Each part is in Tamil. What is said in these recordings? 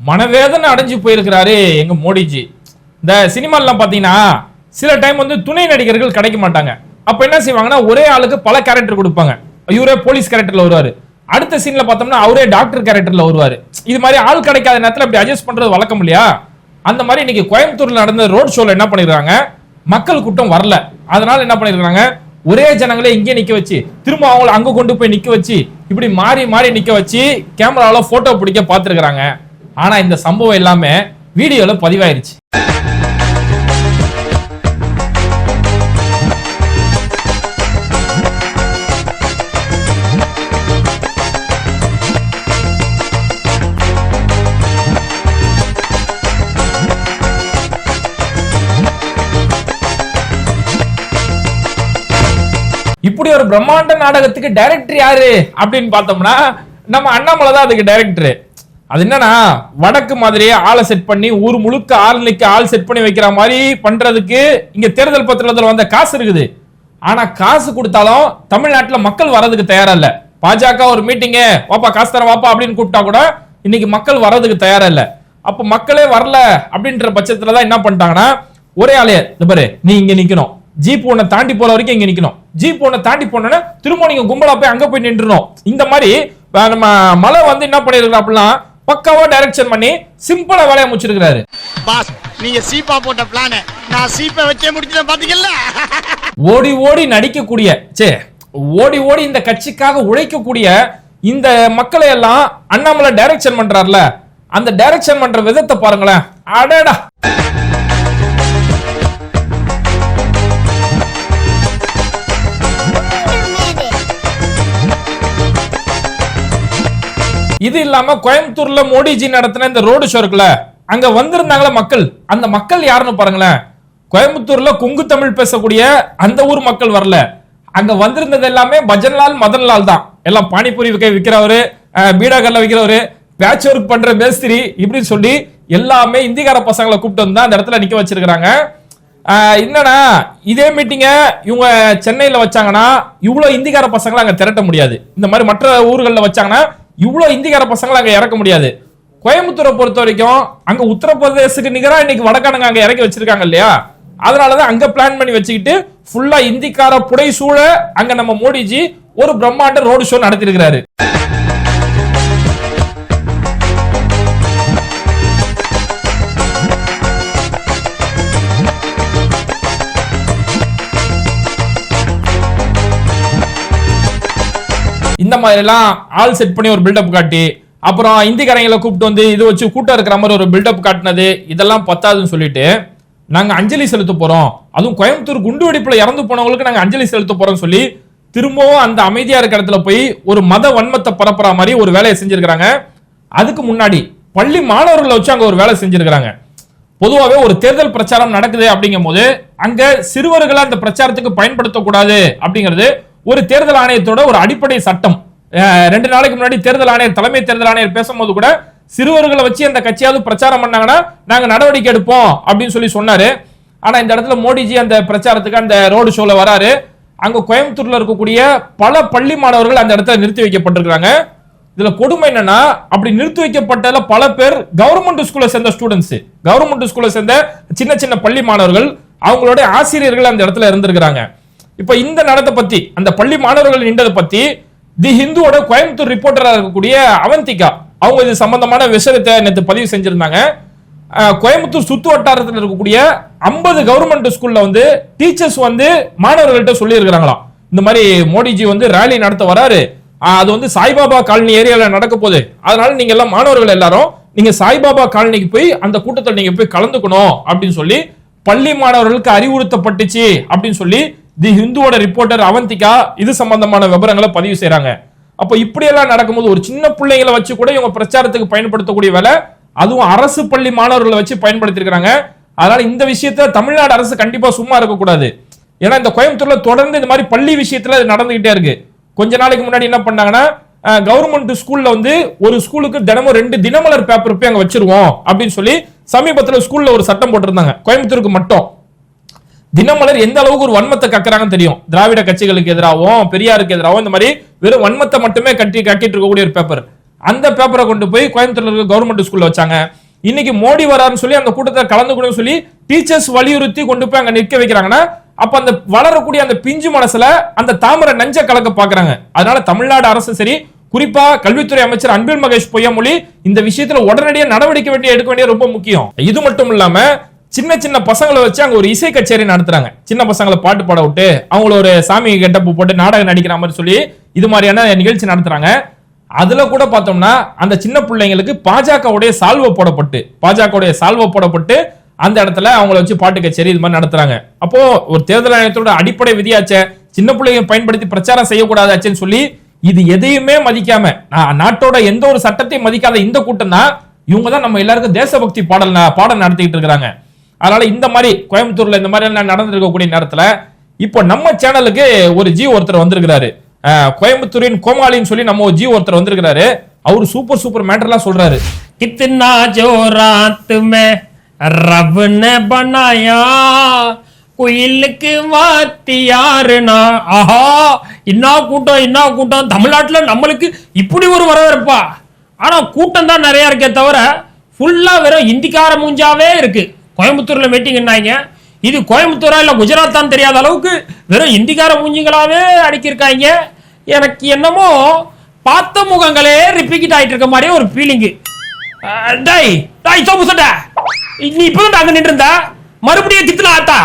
மனவேதனை அடைஞ்சு போயிருக்கிறாரு எங்க மோடிஜி. இந்த சினிமாலாம் பார்த்தீங்கன்னா சில டைம் வந்து துணை நடிகர்கள் கிடைக்க மாட்டாங்க. அப்ப என்ன செய்வாங்கன்னா ஒரே ஆளுக்கு பல கேரக்டர் கொடுப்பாங்க. இவரே போலீஸ் கேரக்டர்ல வருவாரு. அடுத்த சீன்ல பார்த்தோம்னா அவரே டாக்டர் கேரக்டர்ல வருவாரு. இது மாதிரி ஆள் கிடைக்காத நேரத்தில் அப்படி அட்ஜஸ்ட் பண்றது வழக்கம் இல்லையா? அந்த மாதிரி இன்னைக்கு கோயம்புத்தூர்ல நடந்த ரோட் ஷோல என்ன பண்ணிருக்காங்க? மக்கள் கூட்டம் வரல. அதனால என்ன பண்ணிருக்காங்க? ஒரே ஜனங்களே இங்கே நிக்க வச்சு திரும்ப அவங்கள அங்க கொண்டு போய் நிக்க வச்சு இப்படி மாறி மாறி நிக்க வச்சு கேமராவில போட்டோ பிடிக்க பார்த்திருக்காங்க ஆனா இந்த சம்பவம் எல்லாமே வீடியோல பதிவாயிருச்சு. இப்படி ஒரு பிரம்மாண்ட நாடகத்துக்கு டைரக்டர் யாரு அப்படின்னு பார்த்தோம்னா நம்ம அண்ணாமலை தான் அதுக்கு டைரக்டர் அது என்னன்னா வடக்கு மாதிரியே ஆளை செட் பண்ணி ஊர் முழுக்க ஆள் நிக்க ஆள் செட் பண்ணி வைக்கிற மாதிரி பண்றதுக்கு இங்க தேர்தல் பத்திரத்தில் வந்த காசு இருக்குது. ஆனா காசு கொடுத்தாலும் தமிழ்நாட்டில் மக்கள் வர்றதுக்கு தயாரா இல்ல பாஜக ஒரு மீட்டிங்கு வாப்பா காசு தர வாப்பா அப்படின்னு கூப்பிட்டா கூட இன்னைக்கு மக்கள் வர்றதுக்கு தயாரா இல்ல அப்ப மக்களே வரல அப்படின்ற பட்சத்துல தான் என்ன பண்ணிட்டாங்கன்னா ஒரே ஆளே பாரு நீ இங்க நிக்கணும். ஜீப் உன்னை தாண்டி போற வரைக்கும் இங்க நிக்கணும். ஜீப் உன்னை தாண்டி போனோன்னா திரும்ப நீங்க கும்பலா போய் அங்க போய் நின்றுணும் இந்த மாதிரி நம்ம மலை வந்து என்ன பண்ணிருக்கிறாப்புலாம் பக்காவா டைரக்ஷன் பண்ணி சிம்பிளா வேலையை முடிச்சிருக்கிறாரு. பாஸ் நீங்க சீப்பா போட்ட பிளான நான் சீப்பை வச்சே முடிச்சிட்டேன் பாத்தீங்கல்ல ஓடி ஓடி நடிக்கக்கூடிய சே ஓடி ஓடி இந்த கட்சிக்காக உழைக்கக்கூடிய இந்த மக்களை எல்லாம் அண்ணாமலை டைரக்ஷன் பண்றாருல அந்த டைரக்ஷன் பண்ற விதத்தை பாருங்களேன். அடடா! இது இல்லாம கோயம்புத்தூர்ல மோடிஜி நடத்தின இந்த ரோடு ஷோ இருக்குல்ல அங்க வந்திருந்தாங்களே மக்கள்? அந்த மக்கள் யாருன்னு பாருங்களேன். கோயம்புத்தூர்ல கொங்கு தமிழ் பேசக்கூடிய அந்த ஊர் மக்கள் வரல. அங்க வந்திருந்தது எல்லாமே பஜன்லால் மதன்லால் தான். எல்லாம் பானிபூரி விற்க விற்கிறவரு அஹ், பீடாக்கல்ல விற்கிறவரு பேட்ச் ஒர்க் பண்ற மேஸ்திரி இப்படின்னு சொல்லி எல்லாமே இந்திக்கார பசங்களை கூப்பிட்டு வந்து அந்த இடத்துல நிக்க வச்சிருக்கிறாங்க. என்னன்னா இதே மீட்டிங்க இவங்க சென்னையில வச்சாங்கன்னா இவ்வளவு இந்திக்கார பசங்களை அங்க திரட்ட முடியாது. இந்த மாதிரி மற்ற ஊர்களில் வச்சாங்கன்னா இவ்வளோ இந்திக்கார பசங்களை அங்க இறக்க முடியாது. கோயம்புத்தூரை பொறுத்த வரைக்கும் அங்க உத்தரப்பிரதேசத்துக்கு நிகராக இன்னைக்கு வடக்கானங்க அங்க இறக்கி வச்சிருக்காங்க இல்லையா? அதனாலதான் அங்க பிளான் பண்ணி வச்சுக்கிட்டு ஃபுல்லா இந்திக்கார புடை சூழ அங்க நம்ம மோடிஜி ஒரு பிரம்மாண்ட ரோடு ஷோ நடத்திருக்கிறாரு இந்த மாதிரி எல்லாம் ஆள் செட் பண்ணி ஒரு பில்டப் காட்டி அப்புறம் இந்திக்காரங்களை கூப்பிட்டு வந்து இது வச்சு கூட்டம் இருக்கிற மாதிரி ஒரு பில்டப் காட்டினது இதெல்லாம் பத்தாதுன்னு சொல்லிட்டு நாங்க அஞ்சலி செலுத்த போறோம். அதுவும் கோயம்புத்தூர் குண்டு வெடிப்புல இறந்து போனவங்களுக்கு நாங்க அஞ்சலி செலுத்த போறோம் சொல்லி திரும்பவும் அந்த அமைதியா இருக்கிற இடத்துல போய் ஒரு மத வன்மத்தை பரப்புற மாதிரி ஒரு வேலையை செஞ்சிருக்கிறாங்க. அதுக்கு முன்னாடி பள்ளி மாணவர்களை வச்சு அங்க ஒரு வேலை செஞ்சிருக்கிறாங்க. பொதுவாகவே ஒரு தேர்தல் பிரச்சாரம் நடக்குது அப்படிங்கும் போது அங்க சிறுவர்களை அந்த பிரச்சாரத்துக்கு பயன்படுத்தக்கூடாது அப்படிங்கிறது ஒரு தேர்தல் ஆணையத்தோட ஒரு அடிப்படை சட்டம். ரெண்டு நாளைக்கு முன்னாடி தேர்தல் ஆணையர் தலைமை தேர்தல் ஆணையர் பேசும்போது கூட சிறுவர்களை வச்சு அந்த கட்சியாவது பிரச்சாரம் பண்ணாங்கன்னா நாங்க நடவடிக்கை எடுப்போம் அப்படின்னு சொல்லி சொன்னாரு. ஆனா இந்த இடத்துல மோடிஜி அந்த பிரச்சாரத்துக்கு அந்த ரோடு ஷோல வராரு. அங்க கோயம்புத்தூர்ல இருக்கக்கூடிய பல பள்ளி மாணவர்கள் அந்த இடத்துல நிறுத்தி வைக்கப்பட்டிருக்காங்க இதுல கொடுமை என்னன்னா அப்படி நிறுத்தி வைக்கப்பட்டதுல பல பேர் கவர்மெண்ட் ஸ்கூல்ல சேர்ந்த ஸ்டூடெண்ட்ஸ் கவர்மெண்ட் ஸ்கூல்ல சேர்ந்த சின்ன சின்ன பள்ளி மாணவர்கள் அவங்களுடைய ஆசிரியர்கள் அந்த இடத்துல இருந்திருக்கிறாங்க. இப்ப இந்த நடத்தை பத்தி அந்த பள்ளி மாணவர்கள் நின்றதை பத்தி தி ஹிந்துவோட கோயம்புத்தூர் ரிப்போர்ட்டராக இருக்கக்கூடிய அவந்திகா. அவங்க இது சம்பந்தமான விஷயத்தை நேற்று பதிவு செஞ்சிருந்தாங்க. கோயம்புத்தூர் சுத்து வட்டாரத்தில் இருக்கக்கூடிய 50 கவர்மெண்ட் ஸ்கூல்ல வந்து டீச்சர்ஸ் வந்து மாணவர்கள்ட்ட சொல்லி இருக்கிறாங்களாம் இந்த மாதிரி மோடிஜி வந்து ரேலி நடத்த வராரு. அது வந்து சாய்பாபா காலனி ஏரியாவில் நடக்க போகுது. அதனால நீங்க எல்லாம் மாணவர்கள் எல்லாரும் நீங்க சாய்பாபா காலனிக்கு போய் அந்த கூட்டத்தில் நீங்க போய் கலந்துக்கணும் அப்படின்னு சொல்லி பள்ளி மாணவர்களுக்கு அறிவுறுத்தப்பட்டுச்சு அப்படின்னு சொல்லி தி ஹிந்துவோட ரிப்போர்ட்டர் அவந்திகா இது சம்பந்தமான விவரங்களை பதிவு செய்யறாங்க அப்ப இப்படி எல்லாம் நடக்கும்போது ஒரு சின்ன பிள்ளைங்களை வச்சு கூட இவங்க பிரச்சாரத்துக்கு பயன்படுத்தக்கூடிய வேலை அதுவும் அரசு பள்ளி மாணவர்களை வச்சு பயன்படுத்திருக்கிறாங்க. அதனால இந்த விஷயத்த தமிழ்நாடு அரசு கண்டிப்பா சும்மா இருக்கக்கூடாது. ஏன்னா இந்த கோயம்புத்தூர்ல தொடர்ந்து இந்த மாதிரி பள்ளி விஷயத்துல அது நடந்துகிட்டே இருக்கு. கொஞ்ச நாளைக்கு முன்னாடி என்ன பண்ணாங்கன்னா கவர்மெண்ட் ஸ்கூல்ல வந்து ஒரு ஸ்கூலுக்கு தினமும் ரெண்டு தினமலர் பேப்பர் போய் அங்க வச்சிருவோம் அப்படின்னு சொல்லி சமீபத்துல ஸ்கூல்ல ஒரு சட்டம் போட்டிருந்தாங்க. கோயம்புத்தூருக்கு மட்டும். தினமலர் எந்த அளவுக்கு ஒரு வன்மத்தை கக்குறாங்கன்னு தெரியும். திராவிட கட்சிகளுக்கு எதிராகவும் பெரியாருக்கு எதிராகவும் இந்த மாதிரி வெறும் வன்மத்தை மட்டுமே கட்டி கட்டிட்டு இருக்கக்கூடிய ஒரு பேப்பர் அந்த பேப்பரை கொண்டு போய் கோயம்புத்தூர்ல இருக்க கவர்மெண்ட் ஸ்கூல்ல வச்சாங்க. இன்னைக்கு மோடி வராருன்னு சொல்லி அந்த கூட்டத்தில் கலந்துக்கணும்னு சொல்லி டீச்சர்ஸ் வலியுறுத்தி கொண்டு போய் அங்க நிற்க வைக்கிறாங்கன்னா அப்ப அந்த வளரக்கூடிய அந்த பிஞ்சு மனசுல அந்த தாமரை நஞ்ச கலக்க பாக்குறாங்க. அதனால தமிழ்நாடு அரசு சரி குறிப்பா கல்வித்துறை அமைச்சர் அன்பில் மகேஷ் பொய்யாமொழி இந்த விஷயத்துல உடனடியாக நடவடிக்கை வேண்டிய எடுக்க வேண்டிய ரொம்ப முக்கியம். இது மட்டும் இல்லாம சின்ன சின்ன பசங்களை வச்சு அங்க ஒரு இசை கச்சேரி நடத்துறாங்க. சின்ன பசங்களை பாட்டு பாட விட்டு அவங்கள ஒரு சாமி கெட்டப்பு போட்டு நாடகம் நடிக்கிற மாதிரி சொல்லி இது மாதிரியான நிகழ்ச்சி நடத்துறாங்க. அதுல கூட பார்த்தோம்னா அந்த சின்ன பிள்ளைங்களுக்கு பாஜகவுடைய சால்வை போடப்பட்டு பாஜகவுடைய சால்வை போடப்பட்டு அந்த இடத்துல அவங்கள வச்சு பாட்டு கச்சேரி இது மாதிரி நடத்துறாங்க. அப்போ ஒரு தேர்தல் ஆணையத்தோட அடிப்படை விதியாச்சே சின்ன பிள்ளைங்க பயன்படுத்தி பிரச்சாரம் செய்யக்கூடாதாச்சேன்னு சொல்லி இது எதையுமே மதிக்காம நாட்டோட எந்த ஒரு சட்டத்தையும் மதிக்காத இந்த கூட்டம் தான் இவங்க தான் நம்ம எல்லாருக்கும் தேசபக்தி பாடல் ந- பாடம் நடத்திக்கிட்டு இருக்கிறாங்க. அதனால இந்த மாதிரி கோயம்புத்தூர்ல இந்த மாதிரி நடந்திருக்கக்கூடிய நேரத்தில் இப்போ நம்ம சேனலுக்கு ஒரு ஜி ஒருத்தர் வந்திருக்கிறாரு. கோயம்புத்தூரின் கோமாளின்னு சொல்லி நம்ம ஜி ஒருத்தர் வந்திருக்கிறாரு. அவர் சூப்பர் சூப்பர் மேட்டர்லாம் சொல்றாரு. கித்தனா ஜோராத்துமே ராத் மே ரப் நே பனாயா குயிலுக்கு வாத்தி யாருனா ஆஹா இன்னா கூட்டம் இன்னா கூட்டம். தமிழ்நாட்டில் நம்மளுக்கு இப்படி ஒரு வரவேற்பா. ஆனால் கூட்டம் தான் நிறையா இருக்கே தவிர ஃபுல்லாக வெறும் இந்திக்கார மூஞ்சாவே இருக்குது கோயம்புத்தூர்ல மீட்டிங்னாங்க இது கோயம்புத்தூரா இல்ல குஜராத் தான் தெரியாத அளவுக்கு வெறும் இந்திக்கார மூஞ்சிங்களாவே அடிக்கிருக்காங்க எனக்கு என்னமோ பார்த்த முகங்களே ரிப்பீட் ஆயிட்டு இருக்க மாதிரியே ஒரு ஃபீலிங்கு டேய் டேய் சோப்பு சட்டை நீ இப்பதான் அங்க நின்று இருந்தா மறுபடியும் கித்துன ஆத்தா.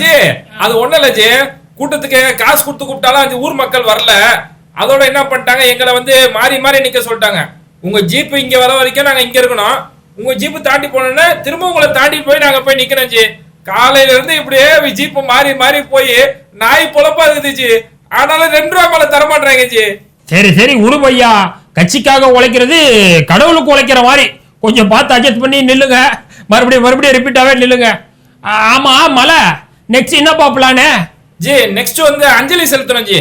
ஜி அது ஒன்றும் இல்லை ஜி. கூட்டத்துக்கு காசு கொடுத்து கூப்பிட்டாலும் அந்த ஊர் மக்கள் வரல. அதோட என்ன பண்ணிட்டாங்க? எங்களை வந்து மாறி மாறி நிக்க சொல்லிட்டாங்க. உங்க ஜீப் இங்க வர வரைக்கும் நாங்க இங்க இருக்கணும். உங்க ஜீப் தாண்டி போனோம்னா திரும்ப உங்களை தாண்டி போய் நாங்க போய் நிக்கிறோம் ஜி. காலையில இருந்து இப்படியே ஜீப் மாறி மாறி போய் நாய் பொழப்பா இருக்குது ஜி. ஆனாலும் ரெண்டு ரூபா மேல தர மாட்டாங்க ஜி. சரி சரி உருமையா கட்சிக்காக உழைக்கிறது கடவுளுக்கு உழைக்கிற மாதிரி. கொஞ்சம் பார்த்து அட்ஜஸ்ட் பண்ணி நில்லுங்க. மறுபடியும் மறுபடியும் ரிப்பீட்டாவே நில்லுங்க. ஆமா மலை. நெக்ஸ்ட் என்னப்பா பிளானு ஜி நெக்ஸ்ட் வந்து அஞ்சலி செலுத்தணும் ஜி.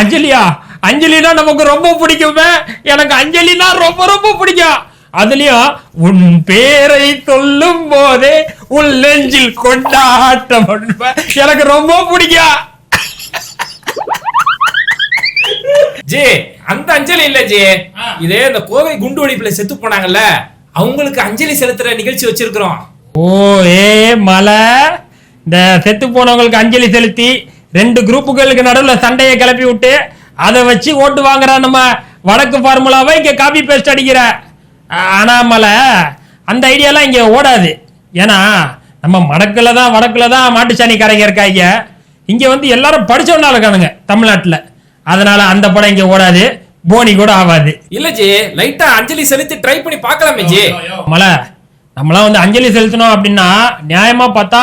அஞ்சலியா? அஞ்சலினா நமக்கு ரொம்ப பிடிக்குமே. எனக்கு அஞ்சலினா ரொம்ப ரொம்ப பிடிக்கும். அதுலயும் உன் பேரை சொல்லும் போதே உன் நெஞ்சில் கொண்டாட்டம். எனக்கு ரொம்ப பிடிக்கும். ஜி அந்த அஞ்சலி இல்ல ஜி. இதே இந்த கோவை குண்டு வெடிப்புல செத்து போனாங்கல்ல அவங்களுக்கு அஞ்சலி செலுத்துற நிகழ்ச்சி வச்சிருக்கிறோம். ஓ ஏ மலை. இந்த செத்து போனவங்களுக்கு அஞ்சலி செலுத்தி ரெண்டு குரூப்புகளுக்கு நடுவில் சண்டையை கிளப்பி விட்டு அதை வச்சு ஓட்டு வாங்குற நம்ம வடக்கு ஃபார்முலாவை இங்க காப்பி பேஸ்ட் அடிக்கிற. ஆ- அந்த ஐடியாலாம் இங்கே ஓடாது ஏன்னா நம்ம மடக்கில் தான் வடக்குல தான் மாட்டுச்சாணிக்காரங்க இருக்காங்க இங்கே வந்து எல்லாரும் படித்தவனால இருக்கானுங்க தமிழ்நாட்டில் அதனால அந்த படம் இங்கே ஓடாது போனி கூட ஆகாது இல்ல ஜி லைட்டா அஞ்சலி செலுத்தி ட்ரை பண்ணி பார்க்கலாமே ஜி மலை நம்மளாம் வந்து அஞ்சலி செலுத்தணும் அப்படின்னா நியாயமா பார்த்தா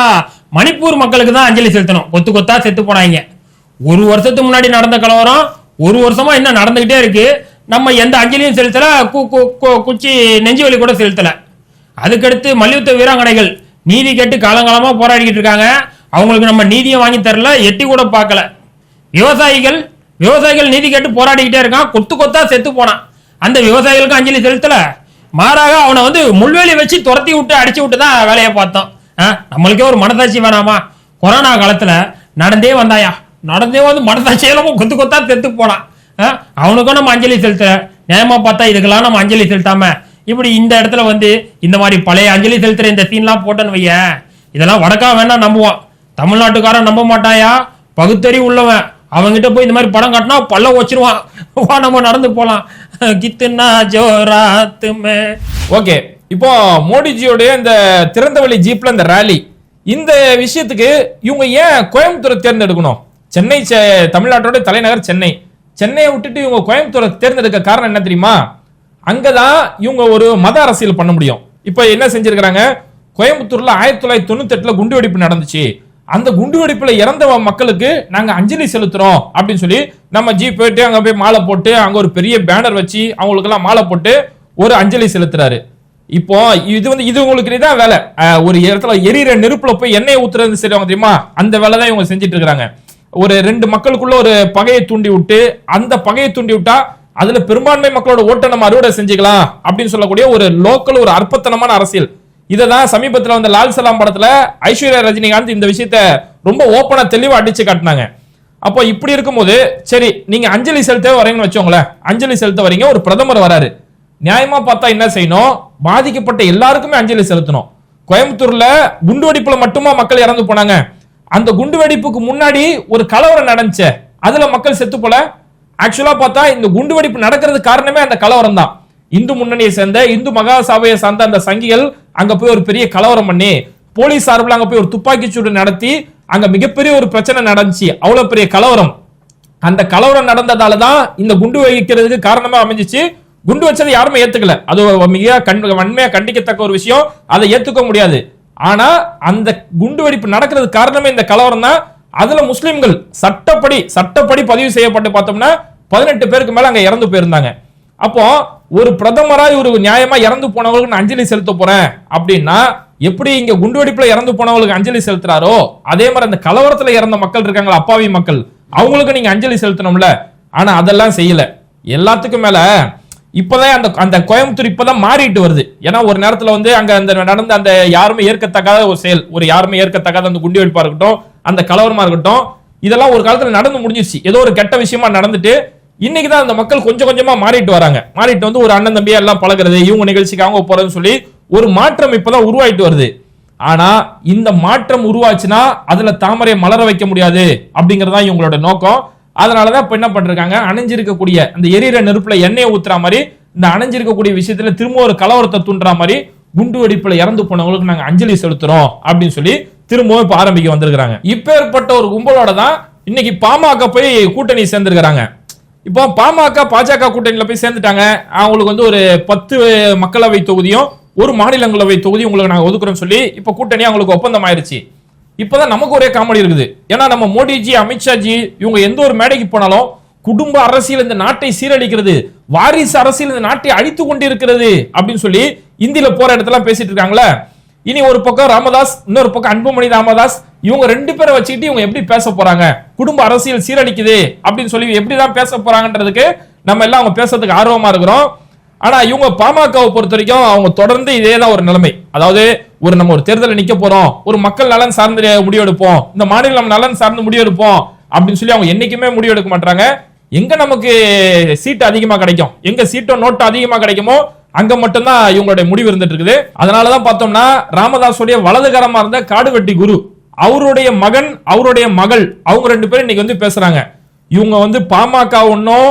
மணிப்பூர் மக்களுக்கு தான் அஞ்சலி செலுத்தணும் கொத்து கொத்தா செத்து போனாங்க ஒரு வருஷத்துக்கு முன்னாடி நடந்த கலவரம் ஒரு வருஷமா இன்னும் நடந்துகிட்டே இருக்கு நம்ம எந்த அஞ்சலியும் செலுத்தல கு- கு- கு- குச்சி நெஞ்சு வலி கூட செலுத்தல. அதுக்கடுத்து மல்யுத்த வீராங்கனைகள் நீதி கேட்டு காலங்காலமா போராடிக்கிட்டு இருக்காங்க. அவங்களுக்கு நம்ம நீதியை வாங்கி தரல எட்டி கூட பார்க்கல. விவசாயிகள் விவசாயிகள் நீதி கேட்டு போராடிக்கிட்டே இருக்கான். கொத்து கொத்தா செத்து போனான். அந்த விவசாயிகளுக்கு அஞ்சலி செலுத்தல. மாறாக அவனை வந்து முள்வேலி வச்சு துரத்தி விட்டு அடிச்சு விட்டு தான் வேலையை பார்த்தோம் ஆ, நம்மளுக்கே ஒரு மனசாட்சி வேணாமா? கொரோனா காலத்துல நடந்தே வந்தாயா? நடந்தே வந்து மனசாட்சியெல்லாம் கொத்து கொத்தா செத்து போனான். அவனுக்கும் நம்ம அஞ்சலி செலுத்துற நியாயமா பார்த்தா இதுக்கெல்லாம் நம்ம அஞ்சலி செலுத்தாம. இப்படி இந்த இடத்துல வந்து இந்த மாதிரி பழைய அஞ்சலி செலுத்துற இந்த சீன்லாம் போட்டேன்னு வையேன் இதெல்லாம் வடக்கா வேணா நம்புவான். தமிழ்நாட்டுக்காரன் நம்ப மாட்டாயா? பகுத்தறி உள்ளவன். அவன்கிட்ட போய் இந்த மாதிரி படம் காட்டினா பல்ல வச்சிருவான் வா நம்ம நடந்து போலாம். கித்துனா ஜோராத்து மே ஓகே. இப்போ மோடிஜியோடைய இந்த திறந்தவெளி ஜீப்ல இந்த ரேலி இந்த விஷயத்துக்கு இவங்க ஏன் கோயம்புத்தூரை தேர்ந்தெடுக்கணும்? சென்னை தமிழ்நாட்டோட தலைநகர் சென்னை. சென்னையை விட்டுட்டு இவங்க கோயம்புத்தூரை தேர்ந்தெடுக்க காரணம் என்ன தெரியுமா? அங்கதான் இவங்க ஒரு மத அரசியல் பண்ண முடியும். இப்போ என்ன செஞ்சிருக்கிறாங்க? கோயம்புத்தூர்ல ஆயிரத்தி தொள்ளாயிரத்தி தொண்ணூத்தி எட்டுல குண்டு வெடிப்பு நடந்துச்சு. அந்த குண்டு வெடிப்புல இறந்த மக்களுக்கு நாங்க அஞ்சலி செலுத்துறோம் அப்படின்னு சொல்லி நம்ம ஜி போயிட்டு அங்க போய் மாலை போட்டு அங்க ஒரு பெரிய பேனர் வச்சு அவங்களுக்கெல்லாம் மாலை போட்டு ஒரு அஞ்சலி செலுத்துறாரு. இப்போ இது வந்து இது உங்களுக்கு இதான் வேலை. ஒரு இடத்துல எரியிற நெருப்புல போய் எண்ணெய் ஊத்துறது செய்வாங்க தெரியுமா? அந்த வேலை தான் இவங்க செஞ்சுட்டு இருக்காங்க ஒரு ரெண்டு மக்களுக்குள்ள ஒரு பகையை தூண்டி விட்டு அந்த பகையை தூண்டி விட்டா அதுல பெரும்பான்மை மக்களோட ஓட்டை நம்ம அறுவடை செஞ்சுக்கலாம் அப்படின்னு சொல்லக்கூடிய ஒரு லோக்கல் ஒரு அற்பத்தனமான அரசியல். இதை தான் சமீபத்தில் வந்த லால் சலாம் படத்துல ஐஸ்வர்யா ரஜினிகாந்த் இந்த விஷயத்த ரொம்ப ஓப்பனா தெளிவா அடிச்சு காட்டினாங்க. அப்போ இப்படி இருக்கும்போது சரி நீங்க அஞ்சலி செலுத்த வரீங்கன்னு வச்சோங்களேன் அஞ்சலி செலுத்த வரீங்க ஒரு பிரதமர் வராரு. நியாயமா பார்த்தா என்ன செய்யணும்? பாதிக்கப்பட்ட எல்லாருக்குமே அஞ்சலி செலுத்தணும். கோயம்புத்தூர்ல குண்டு வெடிப்புல மட்டுமா மக்கள் இறந்து போனாங்க. அந்த குண்டு வெடிப்புக்கு முன்னாடி ஒரு கலவரம் நடந்துச்சு. அதுல மக்கள் செத்து போல. ஆக்சுவலா பார்த்தா இந்த குண்டு வெடிப்பு நடக்கிறது காரணமே அந்த கலவரம் தான். இந்து முன்னணியை சேர்ந்த இந்து மகா சபையை சார்ந்த அந்த சங்கிகள் அங்க போய் ஒரு பெரிய கலவரம் பண்ணி போலீஸ் சார்பில் அங்க போய் ஒரு துப்பாக்கி சூடு நடத்தி அங்க மிகப்பெரிய ஒரு பிரச்சனை நடந்துச்சு. அவ்வளவு பெரிய கலவரம். அந்த கலவரம் நடந்ததால தான் இந்த குண்டு வைக்கிறதுக்கு காரணமா அமைஞ்சிச்சு. குண்டு வச்சதை யாருமே ஏத்துக்கல. அது மிக கண் வன்மையா கண்டிக்கத்தக்க ஒரு விஷயம். அதை ஏத்துக்க முடியாது. ஆனா அந்த குண்டு வெடிப்பு நடக்கிறதுக்கு காரணமே இந்த கலவரம் தான். அதுல முஸ்லிம்கள் சட்டப்படி சட்டப்படி பதிவு செய்யப்பட்டு பார்த்தோம்னா பதினெட்டு பேருக்கு மேல அங்க இறந்து போயிருந்தாங்க. அப்போ ஒரு பிரதமராய் ஒரு நியாயமா இறந்து போனவங்களுக்கு நான் அஞ்சலி செலுத்த போறேன் அப்படின்னா எப்படி இங்க குண்டுவெடிப்புல இறந்து போனவங்களுக்கு அஞ்சலி செலுத்துறாரோ அதே மாதிரி அந்த கலவரத்துல இறந்த மக்கள் இருக்காங்களா அப்பாவி மக்கள் அவங்களுக்கு நீங்க அஞ்சலி செலுத்தணும்ல. ஆனா அதெல்லாம் செய்யல. எல்லாத்துக்கும் மேல இப்பதான் அந்த அந்த கோயம்புத்தூர் இப்பதான் மாறிட்டு வருது. ஏன்னா ஒரு நேரத்துல வந்து அங்க அந்த நடந்த அந்த யாருமே ஏற்கத்தக்காத ஒரு செயல் ஒரு யாருமே ஏற்கத்தக்காத அந்த குண்டு வெடிப்பா இருக்கட்டும் அந்த கலவரமா இருக்கட்டும் இதெல்லாம் ஒரு காலத்துல நடந்து முடிஞ்சிருச்சு. ஏதோ ஒரு கெட்ட விஷயமா நடந்துட்டு இன்னைக்கு தான் அந்த மக்கள் கொஞ்சம் கொஞ்சமா மாறிட்டு வராங்க. மாறிட்டு வந்து ஒரு அண்ணன் தம்பியா எல்லாம் பழகுறது இவங்க நிகழ்ச்சிக்கு அவங்க போறதுன்னு சொல்லி ஒரு மாற்றம் இப்பதான் உருவாயிட்டு வருது. ஆனா இந்த மாற்றம் உருவாச்சுன்னா அதுல தாமரையை மலர வைக்க முடியாது அப்படிங்கறதான் இவங்களோட நோக்கம். அதனாலதான் இப்ப என்ன பண்றாங்க அணைஞ்சிருக்கக்கூடிய அந்த எரியிற நெருப்புல எண்ணெயை ஊத்துற மாதிரி இந்த அணைஞ்சிருக்கக்கூடிய விஷயத்துல திரும்ப ஒரு கலவரத்தை தூண்டுற மாதிரி குண்டு வெடிப்புல இறந்து போனவங்களுக்கு நாங்க அஞ்சலி செலுத்துறோம் அப்படின்னு சொல்லி திரும்பவும் இப்ப ஆரம்பிக்க வந்திருக்கிறாங்க. இப்ப ஏற்பட்ட ஒரு கும்பலோட தான் இன்னைக்கு பாமக போய் கூட்டணி சேர்ந்திருக்கிறாங்க. இப்போ பாமக பாஜக கூட்டணியில போய் சேர்ந்துட்டாங்க. அவங்களுக்கு வந்து ஒரு பத்து மக்களவை தொகுதியும் ஒரு மாநிலங்களவை தொகுதி உங்களுக்கு நாங்க ஒதுக்குறோம்னு சொல்லி இப்ப கூட்டணி அவங்களுக்கு ஒப்பந்தம் ஆயிடுச்சு இப்பதான் நமக்கு ஒரே காமெடி இருக்குது. ஏன்னா நம்ம மோடிஜி அமித்ஷாஜி இவங்க எந்த ஒரு மேடைக்கு போனாலும் குடும்ப அரசியல் இந்த நாட்டை சீரழிக்கிறது வாரிசு அரசியல் இந்த நாட்டை அழித்து கொண்டிருக்கிறது அப்படின்னு சொல்லி இந்தியில போற இடத்துல பேசிட்டு இருக்காங்களே இனி ஒரு பக்கம் ராமதாஸ் இன்னொரு பக்கம் அன்புமணி ராமதாஸ் இவங்க ரெண்டு பேரை வச்சுக்கிட்டு இவங்க எப்படி பேச போறாங்க? குடும்ப அரசியல் சீரழிக்குது அப்படின்னு சொல்லி எப்படிதான் பேச போறாங்கன்றதுக்கு நம்ம எல்லாம் அவங்க பேசுறதுக்கு ஆர்வமா இருக்கிறோம். ஆனா இவங்க பாமகவை பொறுத்த வரைக்கும் அவங்க தொடர்ந்து இதே தான் ஒரு நிலைமை. அதாவது ஒரு நம்ம ஒரு தேர்தலில் நிக்க போறோம் ஒரு மக்கள் நலன் சார்ந்து முடிவெடுப்போம் இந்த மாநிலம் நலன் சார்ந்து முடிவெடுப்போம் அப்படின்னு சொல்லி அவங்க என்னைக்குமே முடிவெடுக்க மாட்டாங்க. எங்க நமக்கு சீட்டு அதிகமா கிடைக்கும்? எங்க சீட்டோ நோட்டு அதிகமா கிடைக்குமோ அங்க மட்டும்தான் இவங்களுடைய முடிவு இருந்துட்டு இருக்குது. அதனாலதான் பார்த்தோம்னா ராமதாஸுடைய வலதுகரமா இருந்த காடுவெட்டி குரு அவருடைய மகன் அவருடைய மகள் அவங்க ரெண்டு பேரும் இன்னைக்கு வந்து பேசுறாங்க. இவங்க வந்து பாமக ஒன்னும்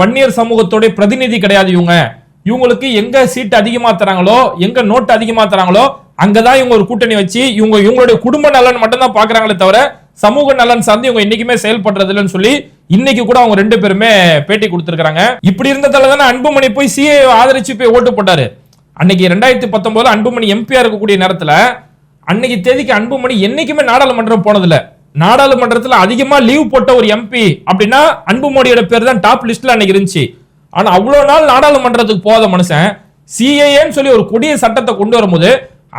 வன்னியர் சமூகத்துடைய பிரதிநிதி கிடையாது இவங்க. இவங்களுக்கு எங்க சீட் அதிகமா தராங்களோ எங்க நோட்டு அதிகமா தராங்களோ அங்கதான் இவங்க ஒரு கூட்டணி வச்சு இவங்க இவங்களுடைய குடும்ப நலன் மட்டும்தான் பாக்குறாங்களே தவிர சமூக நலன் சார்ந்து இவங்க என்னைக்குமே செயல்படுறது இல்லைன்னு சொல்லி இன்னைக்கு கூட அவங்க ரெண்டு பேருமே பேட்டி கொடுத்திருக்காங்க இப்படி இருந்ததால தானே அன்புமணி போய் சிஏ ஆதரிச்சு போய் ஓட்டு போட்டாரு. அன்னைக்கு ரெண்டாயிரத்தி பத்தொன்பதுல அன்புமணி எம்பியா இருக்கக்கூடிய நேரத்துல அன்னைக்கு தேதிக்கு அன்புமணி என்னைக்குமே நாடாளுமன்றம் போனதில்லை. நாடாளுமன்றத்துல அதிகமா லீவ் போட்ட ஒரு எம்பி அப்படின்னா அன்புமணியோட பேர் தான் டாப் லிஸ்ட்ல அன்னைக்கு இருந்துச்சு. ஆனா அவ்வளவு நாள் நாடாளுமன்றத்துக்கு போத மனுஷன் சிஏஏன்னு சொல்லி ஒரு கொடிய சட்டத்தை கொண்டு வரும்போது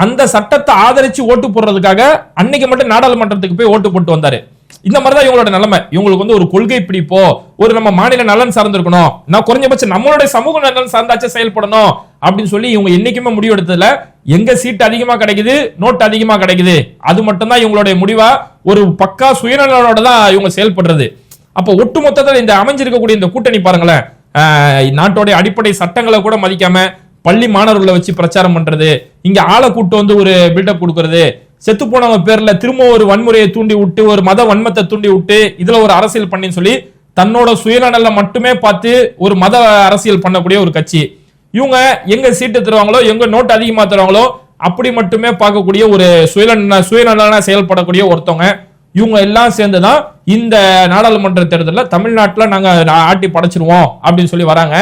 அந்த சட்டத்தை ஆதரிச்சு ஓட்டு போடுறதுக்காக அன்னைக்கு மட்டும் நாடாளுமன்றத்துக்கு போய் ஓட்டு போட்டு வந்தாரு. இந்த மாதிரி தான் இவங்களோட நிலைமை. இவங்களுக்கு வந்து ஒரு கொள்கை பிடிப்போ ஒரு நம்ம மாநில நலன் சார்ந்திருக்கணும். நான் குறைஞ்சபட்சம் நம்மளுடைய சமூக நலன் சார்ந்தாச்சும் செயல்படணும் அப்படின்னு சொல்லி இவங்க என்னைக்குமே முடிவு எடுத்ததுல எங்க சீட் அதிகமா கிடைக்குது நோட் அதிகமா கிடைக்குது. அது மட்டும்தான் இவங்களுடைய முடிவா ஒரு பக்கா சுயநலனோட தான் இவங்க செயல்படுறது. அப்ப ஒட்டுமொத்தத்தில் இந்த அமைஞ்சிருக்கக்கூடிய இந்த கூட்டணி பாருங்களேன் நாட்டோடைய அடிப்படை சட்டங்களை கூட மதிக்காம பள்ளி மாணவர்களை வச்சு பிரச்சாரம் பண்றது இங்க ஆளை கூட்டு வந்து ஒரு பில்டப் கொடுக்கறது செத்து போனவங்க பேர்ல திரும்ப ஒரு வன்முறையை தூண்டி விட்டு ஒரு மத வன்மத்தை தூண்டி விட்டு இதுல ஒரு அரசியல் பண்ணி சொல்லி தன்னோட சுயநலனை மட்டுமே பார்த்து ஒரு மத அரசியல் பண்ணக்கூடிய ஒரு கட்சி. இவங்க எங்க சீட்டு தருவாங்களோ எங்க நோட்டு அதிகமா தருவாங்களோ அப்படி மட்டுமே பார்க்கக்கூடிய ஒரு சுயநல சுயநலனா செயல்படக்கூடிய ஒருத்தவங்க இவங்க எல்லாம் சேர்ந்து தான் இந்த நாடாளுமன்ற தேர்தலில் தமிழ்நாட்டில் நாங்கள் ஆட்டி படைச்சிருவோம் அப்படின்னு சொல்லி வராங்க.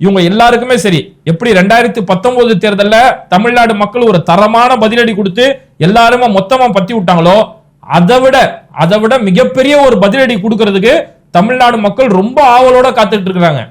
இவங்க எல்லாருக்குமே சரி. எப்படி ரெண்டாயிரத்தி பத்தொன்பது தேர்தலில் தமிழ்நாடு மக்கள் ஒரு தரமான பதிலடி கொடுத்து எல்லாருமே மொத்தமா பத்தி விட்டாங்களோ அதை விட அதை விட மிகப்பெரிய ஒரு பதிலடி கொடுக்கறதுக்கு தமிழ்நாடு மக்கள் ரொம்ப ஆவலோட காத்துட்டு இருக்கிறாங்க.